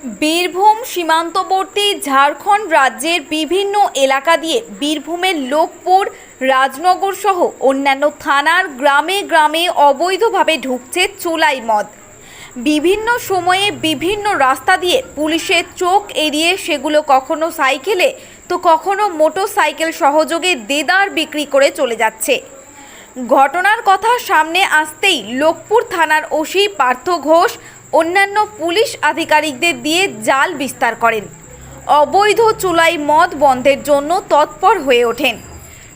বীরভূম সীমান্তবর্তী ঝাড়খণ্ড রাজ্যের বিভিন্ন এলাকা দিয়ে বীরভূমের লোকপুর, রাজনগর সহ অন্যান্য থানার গ্রামে গ্রামে অবৈধভাবে ঢুকছে চোলাই মদ। বিভিন্ন সময়ে বিভিন্ন রাস্তা দিয়ে পুলিশের চোখ এড়িয়ে সেগুলো কখনো সাইকেলে, তো কখনো মোটর সাইকেল সহযোগে দেদার বিক্রি করে চলে যাচ্ছে। ঘটনার কথা সামনে আসতেই লোকপুর থানার ওসি পার্থ ঘোষ অন্যান্য পুলিশ আধিকারিকদের দিয়ে জাল বিস্তার করেন। অবৈধ চুলাই মদ বন্ধের জন্য তৎপর হয়ে ওঠেন।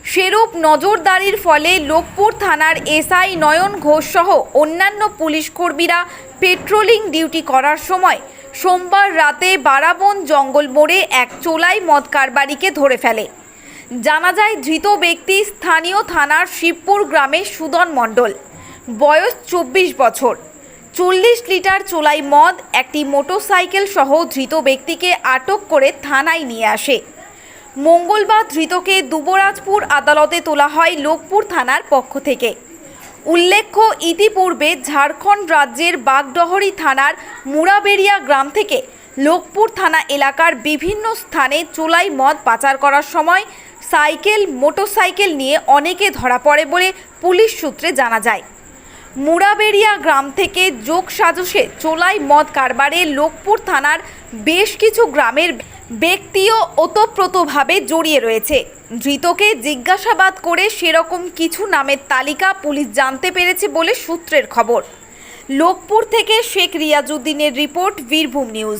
সেরূপ নজরদারির ফলে লোকপুর থানার এসআই নয়ন ঘোষ সহ অন্যান্য পুলিশ কর্মীরা পেট্রোলিং ডিউটি করার সময় সোমবার রাতে বারাবন জঙ্গল মোড়ে এক চোলাই মদ কারবারিকে ধরে ফেলে। জানা যায়, ধৃত ব্যক্তি স্থানীয় থানার শিবপুর গ্রামের সুদন মণ্ডল। বয়স চব্বিশ বছর। চল্লিশ লিটার চোলাই মদ একটি মোটরসাইকেল সহ ধৃত ব্যক্তিকে আটক করে থানায় নিয়ে আসে। মঙ্গলবার ধৃতকে দুবরাজপুর আদালতে তোলা হয় লোকপুর থানার পক্ষ থেকে। উল্লেখ্য, ইতিপূর্বে ঝাড়খণ্ড রাজ্যের বাগডহরি থানার মুড়াবেড়িয়া গ্রাম থেকে লোকপুর থানা এলাকার বিভিন্ন স্থানে চোলাই মদ পাচার করার সময় সাইকেল, মোটরসাইকেল নিয়ে অনেকে ধরা পড়ে বলে পুলিশ সূত্রে জানা যায়। মুড়াবেড়িয়া গ্রাম থেকে যোগ সাজসে চোলাই মদ কারবারে লোকপুর থানার বেশ কিছু গ্রামের ব্যক্তিও ওতপ্রোতভাবে জড়িয়ে রয়েছে। ধৃতকে জিজ্ঞাসাবাদ করে সেরকম কিছু নামের তালিকা পুলিশ জানতে পেরেছে বলে সূত্রের খবর। লোকপুর থেকে শেখ রিয়াজুদ্দিনের রিপোর্ট বীরভূম নিউজ।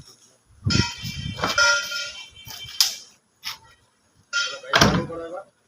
agora.